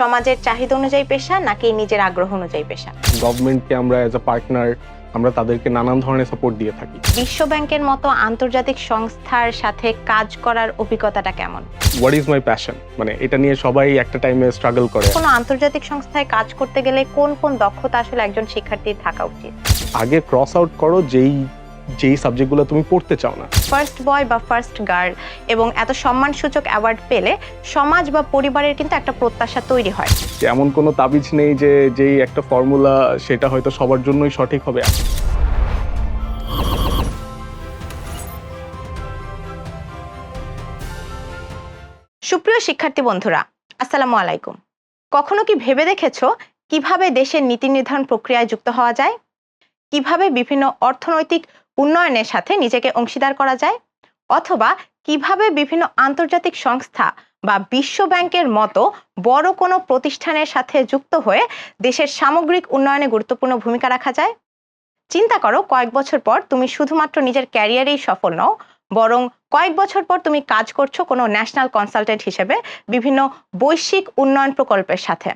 সমাজের চাহিদা অনুযায়ী পেশা নাকি নিজের আগ্রহ অনুযায়ী পেশা? গভর্নমেন্টকে আমরা অ্যাজ আ পার্টনার আমরা তাদেরকে নানান ধরনের সাপোর্ট দিয়ে থাকি। বিশ্ব ব্যাংকের মতো আন্তর্জাতিক সংস্থার সাথে কাজ করার অভিজ্ঞতাটা কেমন? হোয়াট ইজ মাই প্যাশন মানে এটা নিয়ে সবাই একটা টাইমে স্ট্রাগল করে। কোনো আন্তর্জাতিক সংস্থায় কাজ করতে গেলে কোন কোন দক্ষতা আসলে একজন শিক্ষার্থীর থাকা উচিত? আগে ক্রস আউট করো যেই যেই সাবজেক্টগুলো তুমি পড়তে চাও না। ফার্স্ট বয় বা ফার্স্ট গার্ল এবং এত সম্মানসূচক অ্যাওয়ার্ড পেলে সমাজ বা পরিবারের কিন্তু একটা প্রত্যাশা তৈরি হয়। এমন কোনো তাবিজ নেই যে যেই একটা ফর্মুলা সেটা হয়তো সবার জন্যই সঠিক হবে। সুপ্রিয় শিক্ষার্থী বন্ধুরা আসসালামু আলাইকুম। কখনো কি ভেবে দেখেছ কীভাবে দেশের নীতি নির্ধারণ প্রক্রিয়ায় যুক্ত হওয়া যায়? কীভাবে বিভিন্ন অর্থনৈতিক উন্নয়নের সাথে নিজেকে অংশীদার করা যায় অথবা কীভাবে বিভিন্ন আন্তর্জাতিক সংস্থা বা বিশ্ব ব্যাংকের মতো বড় কোনো প্রতিষ্ঠানের সাথে যুক্ত হয়ে দেশের সামগ্রিক উন্নয়নে গুরুত্বপূর্ণ ভূমিকা রাখা যায়? চিন্তা করো কয়েক বছর পর তুমি শুধুমাত্র নিজের ক্যারিয়ারেই সফল নও, বরং কয়েক বছর পর তুমি কাজ করছ কোনো ন্যাশনাল কনসালটেন্ট হিসেবে বিভিন্ন বৈশ্বিক উন্নয়ন প্রকল্পের সাথে।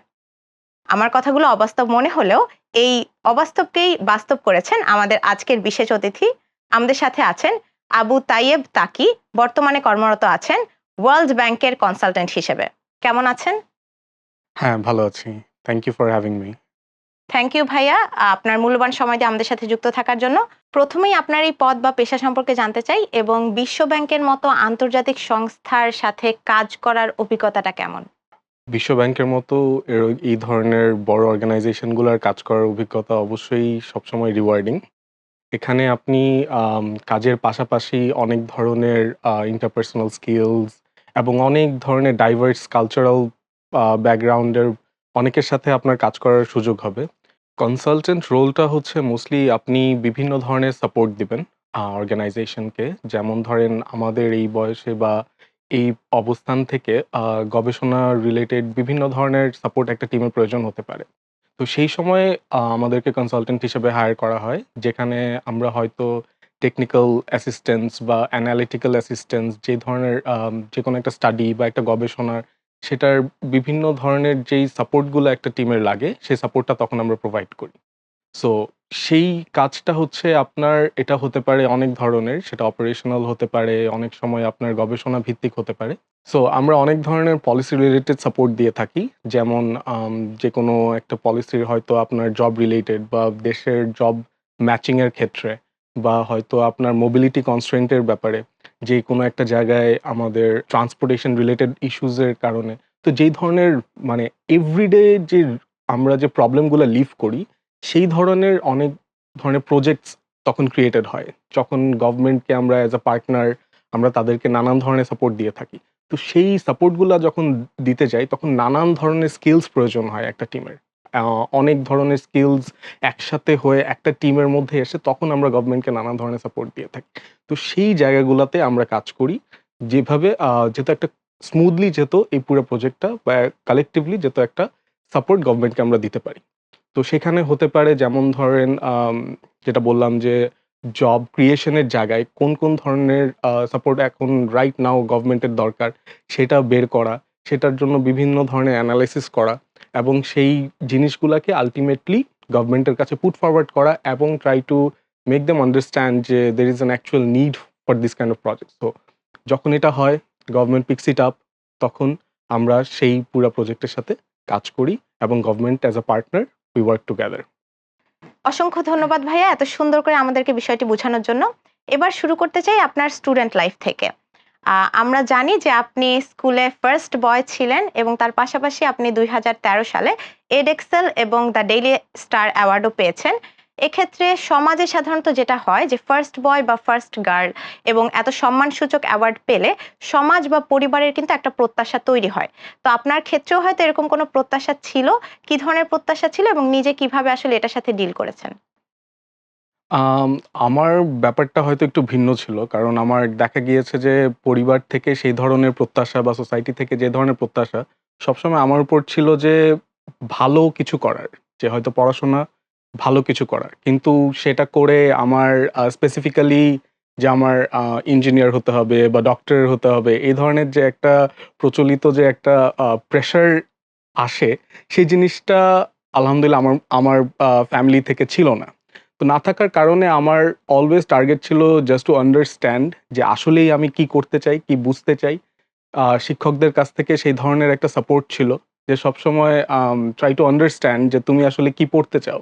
আমার কথাগুলো অবাস্তব মনে হলেও এই অবাস্তবকেই বাস্তব করেছেন আমাদের আজকের বিশেষ অতিথি আমাদের সাথে আছেন আবু তাইয়েব তাকি বর্তমানে কর্মরত আছেন ওয়ার্ল্ড ব্যাংকের কনসালটেন্ট হিসেবে। কেমন আছেন? হ্যাঁ ভালো আছি। Thank you for having me thank you ভাইয়া। আপনার মূল্যবান সময় দিয়ে আমাদের সাথে যুক্ত থাকার জন্য প্রথমেই আপনার এই পদ বা পেশা সম্পর্কে জানতে চাই এবং বিশ্ব ব্যাংকের মতো আন্তর্জাতিক সংস্থার সাথে কাজ করার অভিজ্ঞতাটা কেমন? বিশ্ব ব্যাংকের মতো এই ধরনের বড় অর্গানাইজেশনগুলোর কাজ করার অভিজ্ঞতা অবশ্যই সবসময় রিওয়ার্ডিং এখানে আপনি কাজের পাশাপাশি অনেক ধরনের ইন্টারপার্সোনাল স্কিলস এবং অনেক ধরনের ডাইভার্স কালচারাল ব্যাকগ্রাউন্ডের অনেকের সাথে আপনার কাজ করার সুযোগ হবে। কনসালটেন্ট রোলটা হচ্ছে মোস্টলি আপনি বিভিন্ন ধরনের সাপোর্ট দিবেন অর্গানাইজেশনকে যেমন ধরেন আমাদের এই বয়সে বা এই অবস্থান থেকে গবেষণা রিলেটেড বিভিন্ন ধরনের সাপোর্ট একটা টিমের প্রয়োজন হতে পারে। তো সেই সময় আমাদেরকে কনসালটেন্ট হিসেবে হায়ার করা হয়, যেখানে আমরা হয়তো টেকনিক্যাল অ্যাসিস্ট্যান্স বা অ্যানালিটিক্যাল অ্যাসিস্ট্যান্স যে ধরনের যে কোনো একটা স্টাডি বা একটা গবেষণার, সেটার বিভিন্ন ধরনের যেই সাপোর্টগুলো একটা টিমের লাগে, সেই সাপোর্টটা তখন আমরা প্রোভাইড করি। সো সেই কাজটা হচ্ছে আপনার, এটা হতে পারে অনেক ধরনের, সেটা অপারেশনাল হতে পারে, অনেক সময় আপনার গবেষণা ভিত্তিক হতে পারে। সো আমরা অনেক ধরনের পলিসি রিলেটেড সাপোর্ট দিয়ে থাকি। যেমন যে কোনো একটা পলিসির হয়তো আপনার জব রিলেটেড বা দেশের জব ম্যাচিংয়ের ক্ষেত্রে বা হয়তো আপনার মোবিলিটি কনস্ট্রেন্টের ব্যাপারে, যে কোনো একটা জায়গায় আমাদের ট্রান্সপোর্টেশন রিলেটেড ইস্যুজের কারণে। তো যেই ধরনের মানে এভরিডে যে আমরা যে প্রবলেমগুলো লিভ করি সেই ধরনের অনেক ধরনের প্রজেক্টস তখন ক্রিয়েটেড হয়। যখন গভর্নমেন্টকে আমরা অ্যাজ আ পার্টনার আমরা তাদেরকে নানান ধরনের সাপোর্ট দিয়ে থাকি। তো সেই সাপোর্টগুলো যখন দিতে যাই, তখন নানান ধরনের স্কিলস প্রয়োজন হয় একটা টিমের অনেক ধরনের স্কিলস একসাথে হয়ে একটা টিমের মধ্যে এসে তখন আমরা গভর্নমেন্টকে নানান ধরনের সাপোর্ট দিয়ে থাকি। তো সেই জায়গাগুলোতে আমরা কাজ করি, যেভাবে যেহেতু একটা স্মুথলি যেত এই পুরো প্রজেক্টটা বা কালেকটিভলি যেহেতু একটা সাপোর্ট গভর্নমেন্টকে আমরা দিতে পারি। তো সেখানে হতে পারে যেমন ধরেন যেটা বললাম যে জব ক্রিয়েশনের জায়গায় কোন কোন ধরনের সাপোর্ট এখন রাইট নাও গভর্নমেন্টের দরকার সেটা বের করা, সেটার জন্য বিভিন্ন ধরনের অ্যানালাইসিস করা এবং সেই জিনিসগুলোকে আলটিমেটলি গভর্নমেন্টের কাছে পুট ফরওয়ার্ড করা এবং try to make them understand যে there is an actual need for this kind of project তো যখন এটা হয় গভর্নমেন্ট পিক্স ইট আপ তখন আমরা সেই পুরো প্রজেক্টের সাথে কাজ করি এবং government as a partner we work together. অসংখ্য ধন্যবাদ ভাইয়া এত সুন্দর করে আমাদেরকে বিষয়টি বোঝানোর জন্য। এবার শুরু করতে চাই আপনার স্টুডেন্ট লাইফ থেকে। আমরা জানি যে আপনি স্কুলে ফার্স্ট বয় ছিলেন এবং তার পাশাপাশি আপনি দুই হাজার তেরো সালে এডেক্সেল এবং দ্য ডেইলি স্টার অ্যাওয়ার্ডও পেয়েছেন। এক্ষেত্রে সমাজে সাধারণত যেটা হয় যে ফার্স্ট বয় বা ফার্স্ট গার্ল এবং এত সম্মানসূচক অ্যাওয়ার্ড পেলে সমাজ বা পরিবারের কিন্তু একটা প্রত্যাশা তৈরি হয়। তো আপনার ক্ষেত্রেও হয়তো এরকম কোনো প্রত্যাশা ছিল? কি ধরনের প্রত্যাশা ছিল এবং নিজে কীভাবে আসলে এটার সাথে ডিল করেছেন? আমার ব্যাপারটা হয়তো একটু ভিন্ন ছিল। কারণ আমার দেখা গিয়েছে যে পরিবার থেকে সেই ধরনের প্রত্যাশা বা সোসাইটি থেকে যে ধরনের প্রত্যাশা সবসময় আমার উপর ছিল যে ভালো কিছু করার। যে হয়তো পড়াশোনা ভালো কিছু করার। কিন্তু সেটা করে আমার স্পেসিফিক্যালি যে আমার ইঞ্জিনিয়ার হতে হবে বা ডক্টর হতে হবে এই ধরনের যে একটা প্রচলিত যে একটা প্রেশার আসে, সেই জিনিসটা আলহামদুলিল্লাহ আমার আমার ফ্যামিলি থেকে ছিল না। তো না থাকার কারণে আমার অলওয়েজ টার্গেট ছিল জাস্ট টু আন্ডারস্ট্যান্ড যে আসলেই আমি কি করতে চাই, কি বুঝতে চাই। শিক্ষকদের কাছ থেকে সেই ধরনের একটা সাপোর্ট ছিল যে সবসময় ট্রাই টু আন্ডারস্ট্যান্ড যে তুমি আসলে কি পড়তে চাও।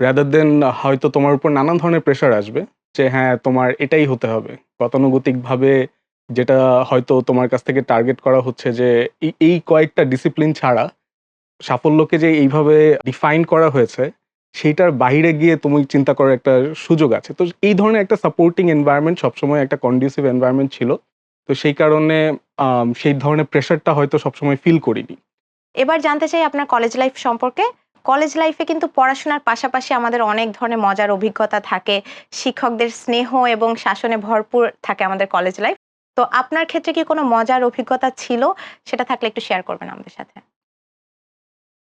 রাদার দেন হয়তো তোমার উপর নানান ধরনের প্রেশার আসবে যে হ্যাঁ তোমার এটাই হতে হবে। গতানুগতিকভাবে যেটা হয়তো তোমার কাছ থেকে টার্গেট করা হচ্ছে যে এই- কয়েকটা ডিসিপ্লিন ছাড়া সাফল্যকে যে এইভাবে ডিফাইন করা হয়েছে, সেইটার বাইরে গিয়ে তুমি চিন্তা করার একটা সুযোগ আছে। তো এই ধরনের একটা সাপোর্টিং এনভায়রনমেন্ট সবসময় একটা কন্ডিউসিভ এনভায়রনমেন্ট ছিল। তো সেই কারণে সেই ধরনের প্রেশারটা হয়তো সবসময় ফিল করিনি। এবার জানতে চাই আপনার কলেজ লাইফ সম্পর্কে। কলেজ লাইফে কিন্তু পড়াশোনার পাশাপাশি আমাদের অনেক ধরনের মজার অভিজ্ঞতা থাকে। শিক্ষকদের স্নেহ এবং শাসনে ভরপুর থাকে আমাদের কলেজ লাইফ। তো আপনার ক্ষেত্রে কি কোনো মজার অভিজ্ঞতা ছিল? সেটা থাকলে একটু শেয়ার করবেন আমাদের সাথে।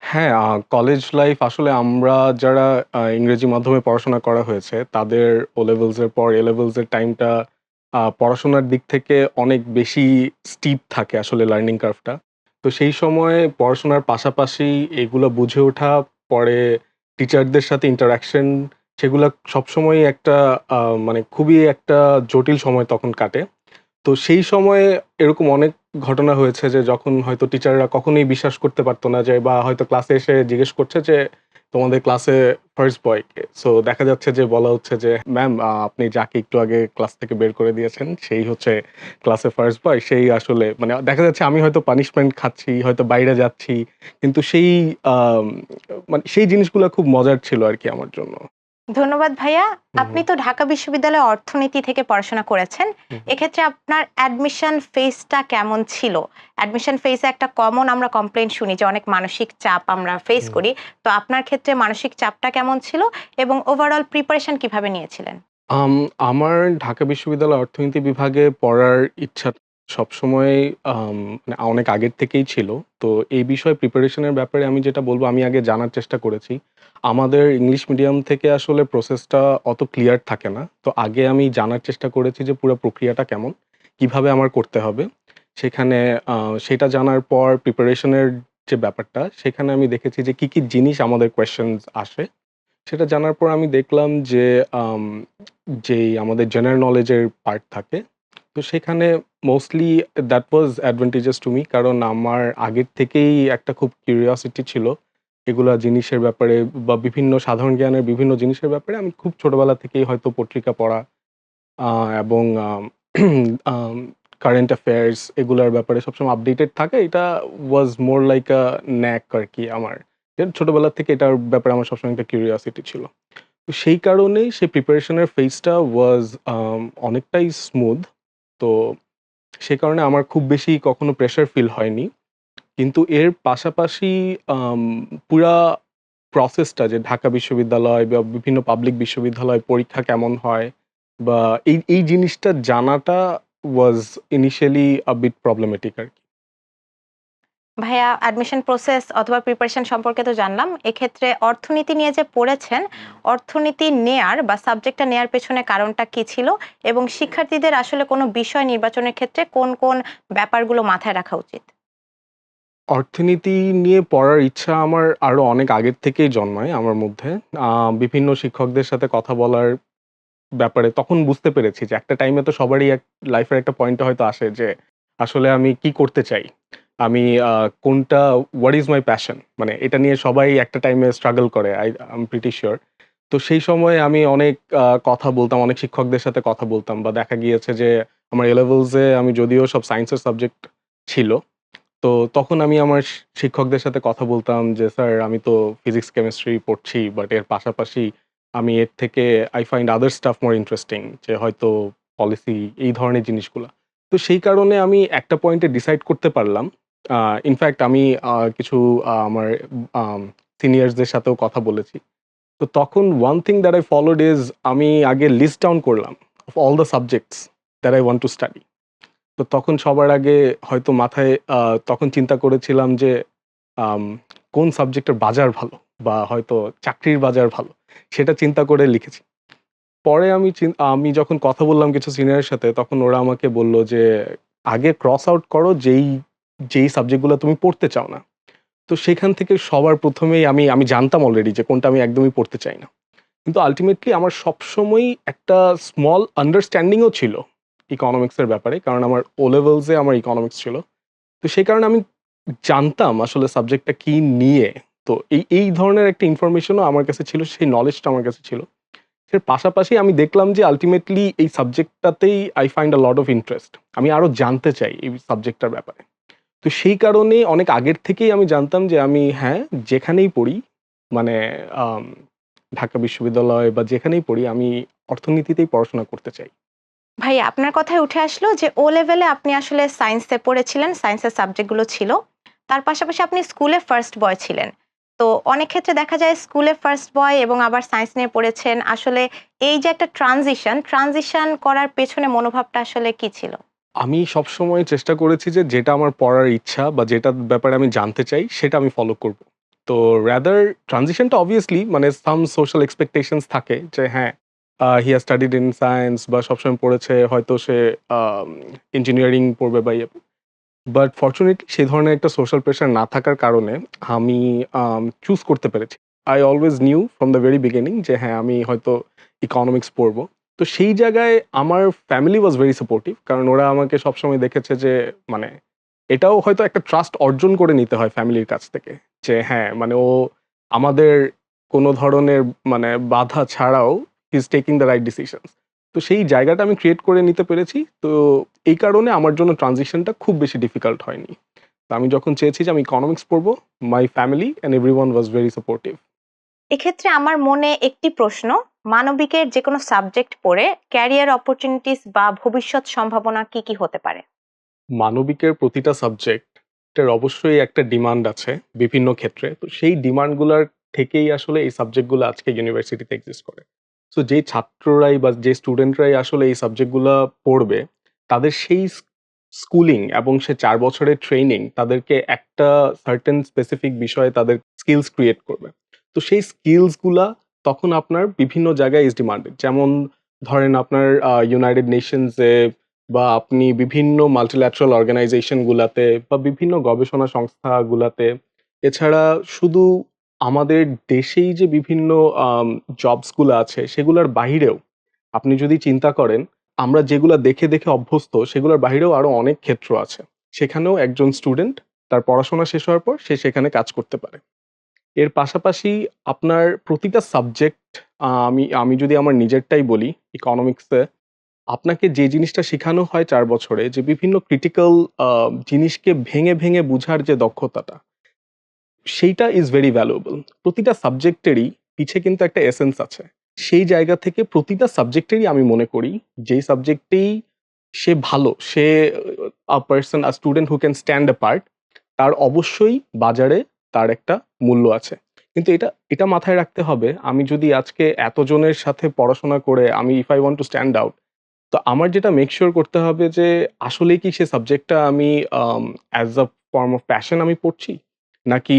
হ্যাঁ কলেজ লাইফ আসলে আমরা যারা ইংরেজি মাধ্যমে পড়াশোনা করা হয়েছে, তাদের ও লেভেলসের পর এ লেভেলসের টাইমটা পড়াশোনার দিক থেকে অনেক বেশি স্টিপ থাকে আসলে লার্নিং কার্ভটা তো সেই সময়ে পড়াশোনার পাশাপাশি এগুলো বুঝে ওঠা, পরে টিচারদের সাথে ইন্টারাকশন সেগুলো সবসময়ই একটা মানে খুবই একটা জটিল সময় তখন কাটে। তো সেই সময়ে এরকম অনেক ঘটনা হয়েছে যে যখন হয়তো টিচাররা কখনোই বিশ্বাস করতে পারতো না যে বা হয়তো ক্লাসে এসে জিজ্ঞেস করছে যে তোমাদের ক্লাসে ফার্স্ট বয়কে সো দেখা যাচ্ছে যে বলা হচ্ছে যে ম্যাম আপনি যাকে একটু আগে ক্লাস থেকে বের করে দিয়েছেন, সেই হচ্ছে ক্লাসে ফার্স্ট বয় সেই আসলে মানে দেখা যাচ্ছে আমি হয়তো পানিশমেন্ট খাচ্ছি, হয়তো বাইরে যাচ্ছি, কিন্তু সেই মানে সেই জিনিসগুলো খুব মজার ছিল আর কি আমার জন্য। ধন্যবাদ ভাইয়া। আপনি তো ঢাকা বিশ্ববিদ্যালয়ে অর্থনীতি থেকে পড়াশোনা করেছেন। এক্ষেত্রে আপনার অ্যাডমিশন ফেসটা কেমন ছিল? অ্যাডমিশন ফেসে একটা কমন আমরা কমপ্লেন শুনি যে অনেক মানসিক চাপ আমরা ফেস করি। তো আপনার ক্ষেত্রে মানসিক চাপটা কেমন ছিল এবং ওভারঅল প্রিপারেশন কীভাবে নিয়েছিলেন? আমার ঢাকা বিশ্ববিদ্যালয় অর্থনীতি বিভাগে পড়ার ইচ্ছা সবসময় মানে অনেক আগের থেকেই ছিল। তো এই বিষয়ে প্রিপারেশনের ব্যাপারে আমি যেটা বলব আমি আগে জানার চেষ্টা করেছি। আমাদের ইংলিশ মিডিয়াম থেকে আসলে প্রসেসটা অত ক্লিয়ার থাকে না। তো আগে আমি জানার চেষ্টা করেছি যে পুরো প্রক্রিয়াটা কেমন, কীভাবে আমার করতে হবে। সেখানে সেটা জানার পর প্রিপারেশনের যে ব্যাপারটা, সেখানে আমি দেখেছি যে কি কি জিনিস আমাদের কোয়েশ্চেন্স আসে। সেটা জানার পর আমি দেখলাম যে যেই আমাদের জেনারেল নলেজের পার্ট থাকে, তো সেখানে mostly that was advantages to me কারণ আমার আগের থেকেই একটা খুব কিউরিয়াসিটি ছিল এগুলা জিনিসের ব্যাপারে বা বিভিন্ন সাধারণ জ্ঞানের বিভিন্ন জিনিসের ব্যাপারে আমি খুব ছোটবেলা থেকেই হয়তো পত্রিকা পড়া এবং কারেন্ট অ্যাফেয়ার্স এগুলার ব্যাপারে সবসময় আপডেটেড থাকে। এটা ওয়াজ মোর লাইক আ ন্যাক আর কি আমার ছোটবেলা থেকে এটার ব্যাপারে আমার সবসময় একটা কিউরিয়াসিটি ছিল। তো সেই কারণেই সেই প্রিপারেশনের ফেজটা ওয়াজ অনেকটাই স্মুথ তো সেই কারণে আমার খুব বেশি কখনো প্রেশার ফিল হয়নি। কিন্তু এর পাশাপাশি পুরা প্রসেসটা যে ঢাকা বিশ্ববিদ্যালয় বা বিভিন্ন পাবলিক বিশ্ববিদ্যালয় পরীক্ষা কেমন হয় বা এই এই জিনিসটা জানাটা was initially a bit problematic আর কি। ভাইয়া অ্যাডমিশন প্রসেস অথবা প্রিপারেশন সম্পর্কে তো জানলাম। এক্ষেত্রে অর্থনীতি নিয়ে যে পড়েছেন, অর্থনীতি নেয়ার বা সাবজেক্টটা নেয়ার পেছনে কারণটা কি ছিল এবং শিক্ষার্থীদের আসলে কোনো বিষয় নির্বাচনের ক্ষেত্রে কোন কোন ব্যাপারগুলো মাথায় রাখা উচিত? অর্থনীতি নিয়ে পড়ার ইচ্ছা আমার আরও অনেক আগের থেকেই জন্মায় আমার মধ্যে। বিভিন্ন শিক্ষকদের সাথে কথা বলার ব্যাপারে তখন বুঝতে পেরেছি যে একটা টাইমে তো সবারই এক লাইফের একটা পয়েন্ট হয়তো আসে যে আসলে আমি কি করতে চাই? আমি কোনটা হোয়াট ইজ মাই প্যাশন মানে এটা নিয়ে সবাই একটা টাইমে স্ট্রাগল করে আই আম প্রিটি শিওর তো সেই সময় আমি অনেক কথা বলতাম, অনেক শিক্ষকদের সাথে কথা বলতাম বা দেখা গিয়েছে যে আমার এ আমি যদিও সব সায়েন্সের সাবজেক্ট ছিল তো তখন আমি আমার শিক্ষকদের সাথে কথা বলতাম যে, স্যার, আমি তো ফিজিক্স কেমিস্ট্রি পড়ছি বাট এর পাশাপাশি আমি এর থেকে I find other stuff more interesting যে হয়তো পলিসি এই ধরনের জিনিসগুলো। তো সেই কারণে আমি একটা পয়েন্টে ডিসাইড করতে পারলাম। ইনফ্যাক্ট আমি কিছু আমার সিনিয়র্সদের সাথেও কথা বলেছি। তো তখন one thing that I followed is আমি আগে লিস্ট ডাউন করলাম of all the subjects that I want to study তো তখন সবার আগে হয়তো মাথায় তখন চিন্তা করেছিলাম যে কোন সাবজেক্টের বাজার ভালো বা হয়তো চাকরির বাজার ভালো, সেটা চিন্তা করে লিখেছি। পরে আমি আমি যখন কথা বললাম কিছু সিনিয়রের সাথে, তখন ওরা আমাকে বলল যে, আগে ক্রস আউট করো যেই যেই সাবজেক্টগুলো তুমি পড়তে চাও না। তো সেখান থেকে সবার প্রথমেই আমি আমি জানতাম অলরেডি যে কোনটা আমি একদমই পড়তে চাই না। কিন্তু আলটিমেটলি আমার সবসময়ই একটা স্মল আন্ডারস্ট্যান্ডিংও ছিল ইকোনমিক্সের ব্যাপারে, কারণ আমার ও লেভেলসে আমার ইকোনমিক্স ছিল। তো সেই কারণে আমি জানতাম আসলে সাবজেক্টটা কি নিয়ে। তো এই এই ধরনের একটা ইনফরমেশনও আমার কাছে ছিল, সেই নলেজটা আমার কাছে ছিল। এর পাশাপাশি আমি দেখলাম যে আলটিমেটলি এই সাবজেক্টটাতেই I find a lot of interest আমি আরও জানতে চাই এই সাবজেক্টটার ব্যাপারে। তো সেই কারণে অনেক আগের থেকেই আমি জানতাম যে আমি হ্যাঁ যেখানেই পড়ি মানে ঢাকা বিশ্ববিদ্যালয় বা যেখানেই পড়ি, আমি অর্থনীতিতেই পড়াশোনা করতে চাই। ভাই আপনার কথায় উঠে আসলো যে ও লেভেলে আপনি আসলে সায়েন্সে পড়েছিলেন সায়েন্সের সাবজেক্টগুলো ছিল। তার পাশাপাশি আপনি স্কুলে ফার্স্ট বয় ছিলেন। তো অনেক ক্ষেত্রে দেখা যায় স্কুলে ফার্স্ট বয় এবং আবার সায়েন্স নিয়ে পড়েছেন। আসলে এই যে একটা ট্রানজিশন ট্রানজিশন করার পেছনে মনোভাবটা আসলে কি ছিল? আমি সবসময় চেষ্টা করেছি যে যেটা আমার পড়ার ইচ্ছা বা যেটার ব্যাপারে আমি জানতে চাই, সেটা আমি ফলো করব। তো র্যাদার ট্রানজিশনটা অবভিয়াসলি মানে সাম সোশ্যাল এক্সপেকটেশনস থাকে যে হ্যাঁ he has studied in science বা সবসময় পড়েছে, হয়তো সে ইঞ্জিনিয়ারিং পড়বে বা ইয়ে। বাট ফর্চুনেটলি সেই ধরনের একটা সোশ্যাল প্রেশার না থাকার কারণে আমি চুজ করতে পেরেছি। I always knew from the very beginning যে হ্যাঁ আমি হয়তো ইকোনমিক্স পড়ব। তো সেই জায়গায় আমার ফ্যামিলি ওয়াজ ভেরি সাপোর্টিভ কারণ ওরা আমাকে সবসময় দেখেছে যে মানে এটাও হয়তো একটা ট্রাস্ট অর্জন করে নিতে হয় ফ্যামিলির কাছ থেকে, যে হ্যাঁ মানে ও আমাদের কোনো ধরনের মানে বাধা ছাড়াও is taking the right decisions তো সেই জায়গাটা আমি ক্রিয়েট করে নিতে পেরেছি। তো এই কারণে আমার জন্য ট্রানজিশনটা খুব বেশি ডিফিকাল্ট হয়নি। তো আমি যখন চেয়েছি যে আমি ইকোনমিক্স পড়ব my family and everyone was very supportive এক্ষেত্রে আমার মনে একটি প্রশ্ন মানবিকের যে কোনো সাবজেক্ট পড়ে ক্যারিয়ার অপরচুনিটিস বা ভবিষ্যৎ সম্ভাবনা কি কি হতে পারে? মানবিকের প্রতিটা সাবজেক্টের অবশ্যই একটা ডিমান্ড আছে বিভিন্ন ক্ষেত্রে। তো সেই ডিমান্ডগুলোর থেকেই আসলে এই সাবজেক্টগুলো আজকে ইউনিভার্সিটিতে এক্সিস্ট করে। সো যে ছাত্ররাই বা যে স্টুডেন্টরাই আসলে এই সাবজেক্টগুলো পড়বে, তাদের সেই স্কুলিং এবং সে চার বছরের ট্রেনিং তাদেরকে একটা সার্টেন স্পেসিফিক বিষয়ে তাদের স্কিলস ক্রিয়েট করবে। তো সেই স্কিলসগুলা তখন আপনার বিভিন্ন জায়গায় ইজ ডিমান্ডেড যেমন ধরেন আপনার ইউনাইটেড নেশনসে বা আপনি বিভিন্ন মাল্টিল্যাটারাল অর্গানাইজেশনগুলাতে বা বিভিন্ন গবেষণা সংস্থাগুলাতে। এছাড়া শুধু আমাদের দেশেই যে বিভিন্ন জবসগুলো আছে, সেগুলোর বাহিরেও আপনি যদি চিন্তা করেন, আমরা যেগুলো দেখে দেখে অভ্যস্ত, সেগুলোর বাহিরেও আরও অনেক ক্ষেত্র আছে। সেখানেও একজন স্টুডেন্ট তার পড়াশোনা শেষ হওয়ার পর সে সেখানে কাজ করতে পারে। এর পাশাপাশি আপনার প্রতিটা সাবজেক্ট আমি আমি যদি আমার নিজেরটাই বলি ইকোনমিক্সে আপনাকে যে জিনিসটা শেখানো হয় চার বছরে, যে বিভিন্ন ক্রিটিক্যাল জিনিসকে ভেঙে ভেঙে বুঝার যে দক্ষতাটা সেইটা ইজ ভেরি ভ্যালুয়েবল প্রতিটা সাবজেক্টেরই পিছে কিন্তু একটা এসেন্স আছে। সেই জায়গা থেকে প্রতিটা সাবজেক্টেরই আমি মনে করি, যেই সাবজেক্টেই সে ভালো, সে, a person a student who can stand apart তার অবশ্যই বাজারে তার একটা মূল্য আছে। কিন্তু এটা এটা মাথায় রাখতে হবে, আমি যদি আজকে এতজনের সাথে পড়াশোনা করে, আমি if I want to stand out তো আমার যেটা মেক শিওর করতে হবে যে আসলে কি সে সাবজেক্টটা আমি as a form of passion আমি পড়ছি? নাকি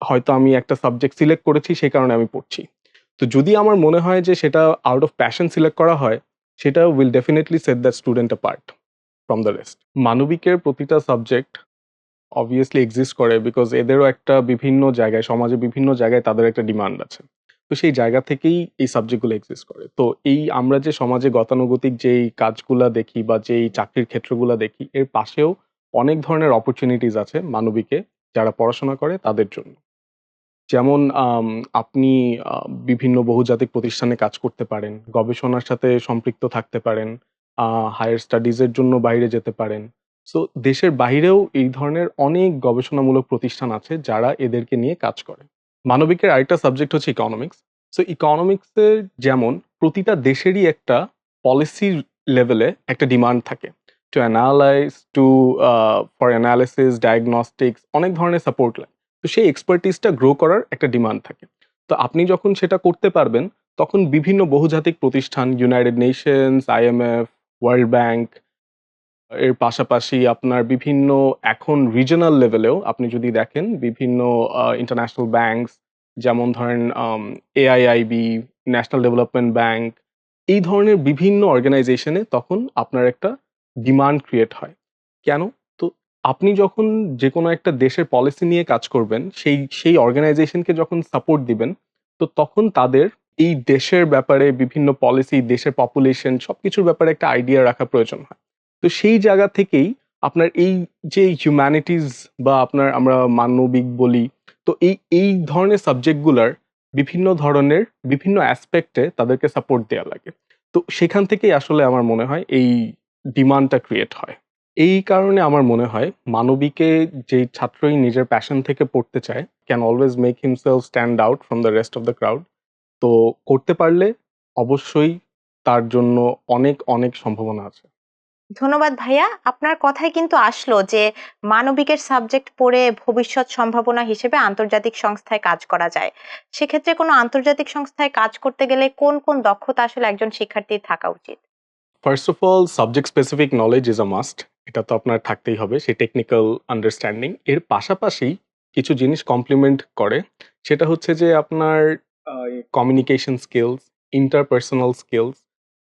হয়তো আমি একটা সাবজেক্ট সিলেক্ট করেছি সেই কারণে আমি পড়ছি। তো যদি আমার মনে হয় যে সেটা আউট অফ প্যাশন সিলেক্ট করা হয়, সেটা will definitely set the student apart from the rest মানবিকের প্রতিটা সাবজেক্ট অবভিয়াসলি এক্সিস্ট করে বিকজ এদেরও একটা বিভিন্ন জায়গায়, সমাজে বিভিন্ন জায়গায় তাদের একটা ডিমান্ড আছে। তো সেই জায়গা থেকেই এই সাবজেক্টগুলো এক্সিস্ট করে। তো এই আমরা যে সমাজে গতানুগতিক যেই কাজগুলা দেখি বা যেই চাকরির ক্ষেত্রগুলো দেখি, এর পাশেও অনেক ধরনের অপরচুনিটিস আছে মানবিকে যারা পড়াশোনা করে তাদের জন্য। যেমন আপনি বিভিন্ন বহুজাতিক প্রতিষ্ঠানে কাজ করতে পারেন, গবেষণার সাথে সম্পৃক্ত থাকতে পারেন হায়ার স্টাডিজের জন্য বাইরে যেতে পারেন। সো দেশের বাইরেও এই ধরনের অনেক গবেষণামূলক প্রতিষ্ঠান আছে যারা এদেরকে নিয়ে কাজ করে। মানবিকের আরেকটা সাবজেক্ট হচ্ছে ইকোনমিক্স সো ইকোনমিক্সের যেমন, প্রতিটা দেশেরই একটা পলিসি লেভেলে একটা ডিমান্ড থাকে। To analyse to for analysis diagnostics অনেক ধরনের সাপোর্ট লাগে। তো সেই এক্সপার্টিসটা গ্রো করার একটা ডিমান্ড থাকে। তো আপনি যখন সেটা করতে পারবেন, তখন বিভিন্ন বহুজাতিক প্রতিষ্ঠান United Nations IMF World Bank এর পাশাপাশি আপনার বিভিন্ন এখন রিজনাল লেভেলেও আপনি যদি দেখেন, বিভিন্ন ইন্টারন্যাশনাল ব্যাংকস যেমন ধরেন এআইআইবি ন্যাশনাল ডেভেলপমেন্ট ব্যাংক এই ধরনের বিভিন্ন অর্গানাইজেশনে তখন আপনার একটা ডিমান্ড ক্রিয়েট হয়। কেন? তো আপনি যখন যে কোনো একটা দেশের পলিসি নিয়ে কাজ করবেন, সেই সেই অর্গানাইজেশনকে যখন সাপোর্ট দিবেন, তো তখন তাদের এই দেশের ব্যাপারে বিভিন্ন পলিসি দেশের পপুলেশন সবকিছুর ব্যাপারে একটা আইডিয়া রাখা প্রয়োজন হয়। তো সেই জায়গা থেকেই আপনার এই যে হিউম্যানিটিস বা আপনার আমরা মানবিক বলি, তো এই এই ধরনের সাবজেক্টগুলার বিভিন্ন ধরনের, বিভিন্ন অ্যাসপেক্টে তাদেরকে সাপোর্ট দেওয়া লাগে। তো সেখান থেকেই আসলে আমার মনে হয় এই ডিমান্ডটা ক্রিয়েট হয়। এই কারণে আমার মনে হয় মানবিকে যে ছাত্রই নিজের প্যাশন থেকে পড়তে চায় can always make himself stand out from the rest of the crowd তো করতে পারলে অবশ্যই তার জন্য অনেক অনেক সম্ভাবনা আছে। ধন্যবাদ ভাইয়া। আপনার কথায় কিন্তু আসলো যে মানবিকের সাবজেক্ট পড়ে ভবিষ্যৎ সম্ভাবনা হিসেবে আন্তর্জাতিক সংস্থায় কাজ করা যায়। সেক্ষেত্রে কোনো আন্তর্জাতিক সংস্থায় কাজ করতে গেলে কোন কোন দক্ষতা আসলে একজন শিক্ষার্থীর থাকা উচিত? First of all subject specific knowledge is a must এটা তো আপনার থাকতেই হবে, সেই টেকনিক্যাল আন্ডারস্ট্যান্ডিং এর পাশাপাশি কিছু জিনিস কমপ্লিমেন্ট করে, সেটা হচ্ছে যে আপনার communication skills interpersonal skills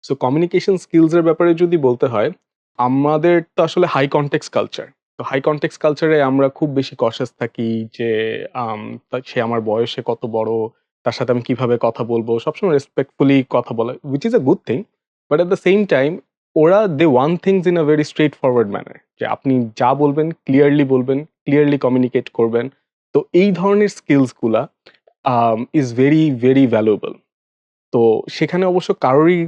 so communication স্কিলসের ব্যাপারে যদি বলতে হয়, আমাদের তো আসলে হাই কন্টেক্স কালচার তো হাই কন্টেক্স কালচারে আমরা খুব বেশি কশাস থাকি যে সে আমার বয়সে কত বড়, তার সাথে আমি কীভাবে কথা বলব, সবসময় রেসপেক্টফুলি কথা বলা which is a good thing but at the same time ওরা they want things in a very straight forward manner যে আপনি যা বলবেন ক্লিয়ারলি বলবেন ক্লিয়ারলি কমিউনিকেট করবেন। তো এই ধরনের স্কিলসগুলা ইজ ভেরি ভেরি ভ্যালুয়েবল তো সেখানে অবশ্য কারোরই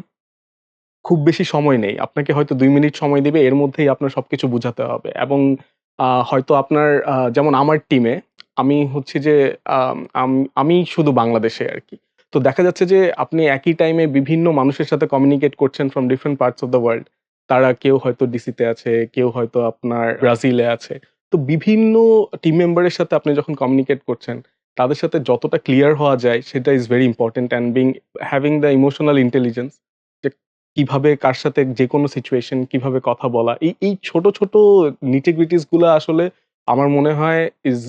খুব বেশি সময় নেই। আপনাকে হয়তো দুই মিনিট সময় দিবে, এর মধ্যেই আপনার সবকিছু বোঝাতে হবে। এবং হয়তো আপনার যেমন আমার টিমে আমি হচ্ছে যে আমি শুধু বাংলাদেশে আর কি। তো দেখা যাচ্ছে যে আপনি একই টাইমে বিভিন্ন মানুষের সাথে কমিউনিকেট করছেন from different parts of the world তারা কেউ হয়তো ডিসিতে আছে, কেউ হয়তো আপনার ব্রাজিলে আছে। তো বিভিন্ন টিম মেম্বারের সাথে আপনি যখন কমিউনিকেট করছেন, তাদের সাথে যতটা ক্লিয়ার হওয়া যায়, সেটা is very important and being having the emotional intelligence যে কীভাবে কার সাথে যে কোনো সিচুয়েশন কীভাবে কথা বলা। এই এই ছোট ছোট নিটিগ্রিটিসগুলো আসলে আমার মনে হয় is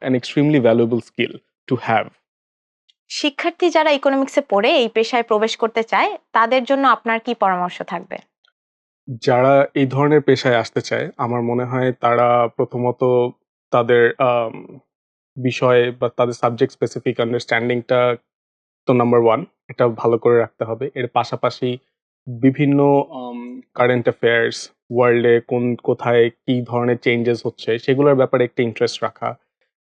an extremely valuable skill to have শিক্ষার্থী যারা ইকোনমিক্সে পড়ে এই পেশায় প্রবেশ করতে চায়, তাদের জন্য আপনার কি পরামর্শ থাকবে? যারা এই ধরনের পেশায় আসতে চায়, আমার মনে হয় তারা প্রথমত তাদের বিষয় বা তাদের সাবজেক্ট স্পেসিফিক আন্ডারস্ট্যান্ডিংটা তো নাম্বার ওয়ান এটা ভালো করে রাখতে হবে। এর পাশাপাশি বিভিন্ন কারেন্ট অ্যাফেয়ার্স ওয়ার্ল্ডে কোন, কোথায় কি ধরনের চেঞ্জেস হচ্ছে, সেগুলোর ব্যাপারে একটা ইন্টারেস্ট রাখা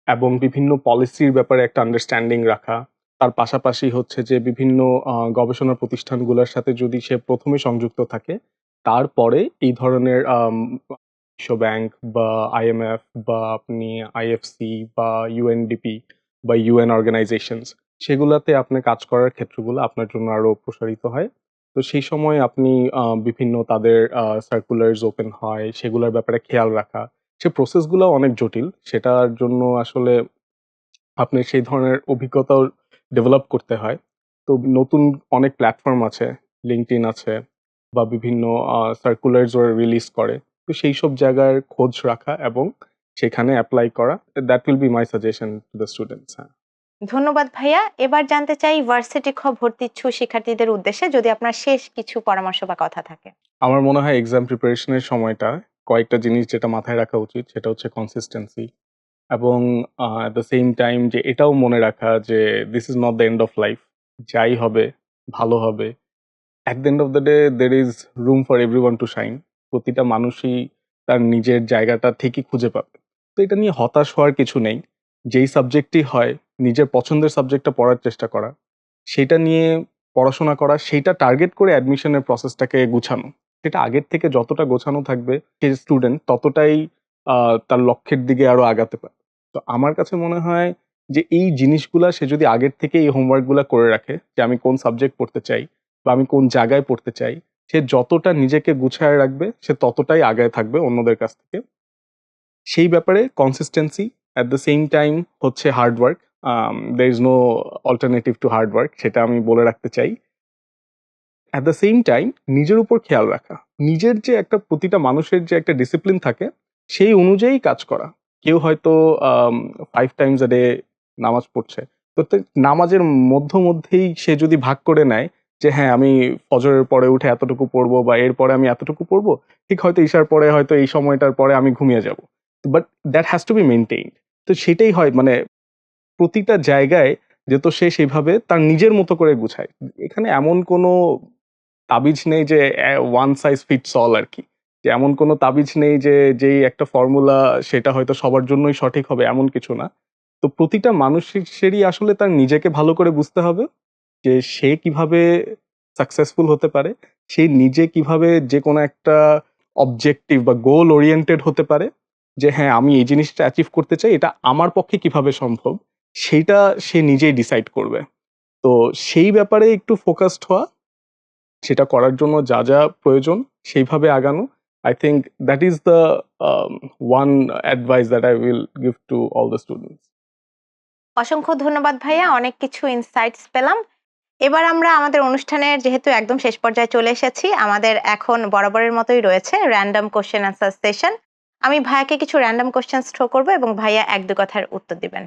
এবং বিভিন্ন পলিসির ব্যাপারে একটা আন্ডারস্ট্যান্ডিং রাখা। তার পাশাপাশি হচ্ছে যে বিভিন্ন গবেষণা প্রতিষ্ঠানগুলোর সাথে যদি সে প্রথমে সংযুক্ত থাকে, তারপরে এই ধরনের বিশ্ব ব্যাংক বা আইএমএফ বা আপনি আইএফসি বা ইউএনডিপি বা ইউএন অর্গানাইজেশনস, সেগুলাতে আপনার কাজ করার ক্ষেত্রগুলো আপনার জন্য আরও প্রসারিত হয়। তো সেই সময় আপনি বিভিন্ন তাদের সার্কুলার্স ওপেন হয়, সেগুলোর ব্যাপারে খেয়াল রাখা, সে প্রসেসগুলো অনেক জটিল। সেটার জন্য আসলে আপনি সেই ধরনের অভিজ্ঞতাও ডেভেলপ করতে হয়। তো নতুন অনেক প্ল্যাটফর্ম আছে লিঙ্কডিন আছে বা বিভিন্ন সার্কুলার্স ওরা রিলিজ করে। তো সেই সব জায়গার খোঁজ রাখা এবং সেখানে অ্যাপ্লাই করা that will be my suggestion to the students হ্যাঁ। ধন্যবাদ ভাইয়া। এবার জানতে চাই ভার্সিটি খ ভর্তি ইচ্ছু শিক্ষার্থীদের উদ্দেশ্যে যদি আপনার শেষ কিছু পরামর্শ বা কথা থাকে। আমার মনে হয় এক্সাম প্রিপারেশনের সময়টা কয়েকটা জিনিস যেটা মাথায় রাখা উচিত সেটা হচ্ছে কনসিস্টেন্সি এবং অ্যাট দ্য সেম টাইম যে এটাও মনে রাখা যে this is not the end of life যাই হবে, ভালো হবে। At the end of the day there is room for everyone to shine প্রতিটা মানুষই তার নিজের জায়গাটা ঠিকই খুঁজে পাবে। তো এটা নিয়ে হতাশ হওয়ার কিছু নেই। যেই সাবজেক্টই হয়, নিজের পছন্দের সাবজেক্টটা পড়ার চেষ্টা করা। সেটা নিয়ে পড়াশোনা করা সেইটা টার্গেট করে অ্যাডমিশনের প্রসেসটাকে গুছানো। সেটা আগের থেকে যতটা গোছানো থাকবে সে স্টুডেন্ট ততটাই তার লক্ষ্যের দিকে আরও আগাতে পারে। তো আমার কাছে মনে হয় যে এই জিনিসগুলা সে যদি আগের থেকে এই হোমওয়ার্কগুলা করে রাখে যে আমি কোন সাবজেক্ট পড়তে চাই বা আমি কোন জায়গায় পড়তে চাই, সে যতটা নিজেকে গুছায় রাখবে, সে ততটাই আগায় থাকবে অন্যদের কাছ থেকে। সেই ব্যাপারে consistency at the same time হচ্ছে hard work there is no alternative to hard work সেটা আমি বলে রাখতে চাই। অ্যাট দ্য সেম টাইম নিজের উপর খেয়াল রাখা। নিজের যে একটা প্রতিটা মানুষের যে একটা ডিসিপ্লিন থাকে, সেই অনুযায়ী কাজ করা। কেউ হয়তো ফাইভ টাইমস ডে নামাজ পড়ছে। তো নামাজের মধ্য মধ্যেই সে যদি ভাগ করে নেয় যে হ্যাঁ আমি ফজরের পরে উঠে এতটুকু পড়ব বা এরপরে আমি এতটুকু পড়ব, ঠিক হয়তো ঈশার পরে হয়তো এই সময়টার পরে আমি ঘুমিয়ে যাব। But that has to be maintain তো সেটাই হয় মানে প্রতিটা জায়গায় যে, তো সে সেভাবে তার নিজের মতো করে গুছায়। এখানে এমন কোনো তাবিজ নেই যে ওয়ান সাইজ ফিটস অল আর কি। যে এমন কোনো তাবিজ নেই যে, যেই একটা ফর্মুলা সেটা হয়তো সবার জন্যই সঠিক হবে, এমন কিছু না। তো প্রতিটা মানুষেরই আসলে তার নিজেকে ভালো করে বুঝতে হবে যে, সে কীভাবে সাকসেসফুল হতে পারে, সে নিজে কীভাবে যে কোনো একটা অবজেক্টিভ বা গোল ওরিয়েন্টেড হতে পারে, যে হ্যাঁ আমি এই জিনিসটা অ্যাচিভ করতে চাই, এটা আমার পক্ষে কীভাবে সম্ভব সেইটা সে নিজেই ডিসাইড করবে। তো সেই ব্যাপারে একটু ফোকাসড হওয়া, সেটা করার জন্য যা যা প্রয়োজন, সেইভাবে আগানো I think that is the one advice that I will give to all the students অসংখ্য ধন্যবাদ ভাইয়া অনেক কিছু ইনসাইটস পেলাম। এবার আমরা আমাদের অনুষ্ঠানের যেহেতু একদম শেষ পর্যায়ে চলে এসেছি আমাদের এখন বরাবরের মতোই রয়েছে র্যান্ডম কোশ্চেন আনসার সেশন আমি ভাইয়াকে কিছু র্যান্ডম কোশ্চেন থ্রো করব এবং ভাইয়া এক দু কথার উত্তর দিবেন।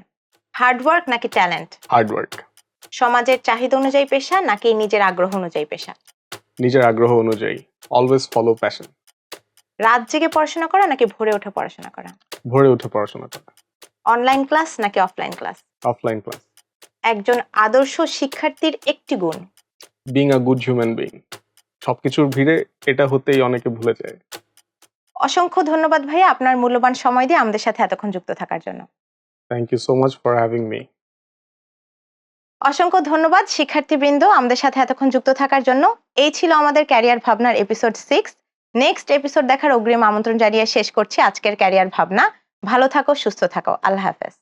হার্ডওয়ার্ক নাকি ট্যালেন্ট হার্ড ওয়ার্ক সমাজের চাহিদা অনুযায়ী পেশা নাকি নিজের আগ্রহ অনুযায়ী পেশা? নিজের আগ্রহ অনুযায়ী। অলওয়েজ ফলো প্যাশন রাত জেগে পড়াশোনা করা নাকি ভোরে উঠে পড়াশোনা করা? ভরে উঠে পড়াশোনা করা। অনলাইন ক্লাস নাকি অফলাইন ক্লাস অফলাইন ক্লাস একজন আদর্শ শিক্ষার্থীর একটি গুণ। Being a good human being সবকিছুর ভিড়ে এটা হতেই অনেকে ভুলে যায়। অসংখ্য ধন্যবাদ ভাইয়া আপনার মূল্যবান সময় দিয়ে আমাদের সাথে এতক্ষণ যুক্ত থাকার জন্য। Thank you so much for having me অসংখ্য ধন্যবাদ শিক্ষার্থীবৃন্দ আমাদের সাথে এতক্ষণ যুক্ত থাকার জন্য। এই ছিল আমাদের ক্যারিয়ার ভাবনার এপিসোড সিক্স নেক্সট এপিসোড দেখার অগ্রিম আমন্ত্রণ জানিয়ে শেষ করছি আজকের ক্যারিয়ার ভাবনা ভালো থাকো, সুস্থ থাকো। আল্লাহ হাফেজ।